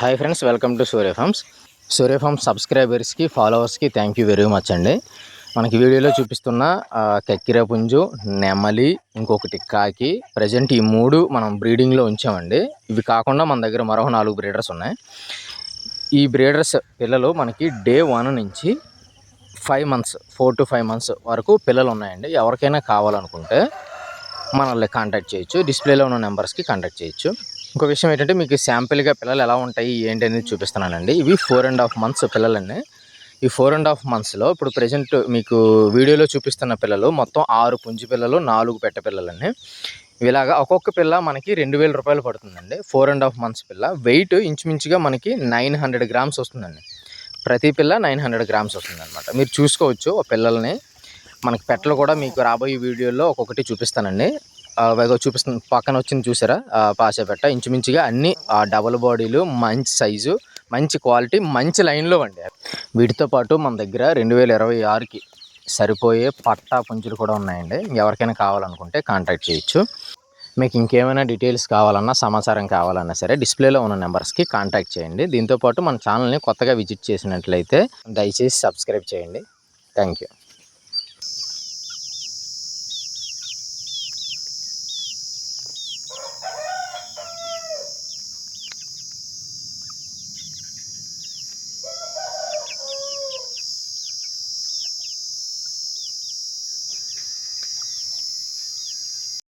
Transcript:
Hi friends welcome to Surya farms Surya farms సబ్స్క్రైబర్స్కి ఫాలోవర్స్కి thank you very much అండి. మనకి వీడియోలో చూపిస్తున్న ఆ, కెక్కిర పుంజు నెమలి ఇంకొకటి కాకి. ప్రజెంట్ ఈ మూడు మనం బ్రీడింగ్లో ఉంచామండి. ఇవి కాకుండా మన దగ్గర మరో నాలుగు బ్రీడర్స్ ఉన్నాయి. ఈ బ్రీడర్స్ పిల్లలు మనకి డే వన్ నుంచి five months four to five months వరకు పిల్లలు ఉన్నాయండి. ఎవరికైనా కావాలనుకుంటే మనల్ని కాంటాక్ట్ చేయొచ్చు. డిస్ప్లేలో ఉన్న నెంబర్స్కి కాంటాక్ట్ చేయొచ్చు. ఇంకో విషయం ఏంటంటే మీకు శాంపిల్గా పిల్లలు ఎలా ఉంటాయి ఏంటి అనేది చూపిస్తున్నానండి. ఇవి ఫోర్ అండ్ హాఫ్ మంత్స్ పిల్లలండి. ఈ ఫోర్ అండ్ హాఫ్ మంత్స్లో ఇప్పుడు ప్రజెంట్ మీకు వీడియోలో చూపిస్తున్న పిల్లలు మొత్తం ఆరు పుంజి పిల్లలు నాలుగు పెట్ట పిల్లలండి. ఇలాగా ఒక్కొక్క పిల్ల మనకి రెండు వేల రూపాయలు పడుతుందండి. ఫోర్ అండ్ హాఫ్ మంత్స్ పిల్ల. వెయిట్ ఇంచుమించుగా మనకి నైన్ హండ్రెడ్ గ్రామ్స్ వస్తుందండి. ప్రతి పిల్ల నైన్ హండ్రెడ్ గ్రామ్స్ వస్తుందన్నమాట. మీరు చూసుకోవచ్చు ఆ పిల్లల్ని. మనకి పెట్టలు కూడా మీకు రాబోయే వీడియోలో ఒక్కొక్కటి చూపిస్తానండి. చూపిస్తుంది పక్కన వచ్చింది చూసారా? ఆ, పాసే పెట్ట. ఇంచుమించుగా అన్ని ఆ డబుల్ బాడీలు మంచి సైజు మంచి క్వాలిటీ మంచి లైన్లో అండి వీటితో పాటు మన దగ్గర రెండు వేల ఇరవై ఆరుకి సరిపోయే పట్టా పుంజులు కూడా ఉన్నాయండి. ఎవరికైనా కావాలనుకుంటే కాంటాక్ట్ చేయొచ్చు. మీకు ఇంకేమైనా డీటెయిల్స్ కావాలన్నా సమాచారం కావాలన్నా సరే డిస్ప్లేలో ఉన్న నెంబర్స్కి కాంటాక్ట్ చేయండి. దీంతోపాటు మన ఛానల్ని కొత్తగా విజిట్ చేసినట్లయితే దయచేసి సబ్స్క్రైబ్ చేయండి. Thank you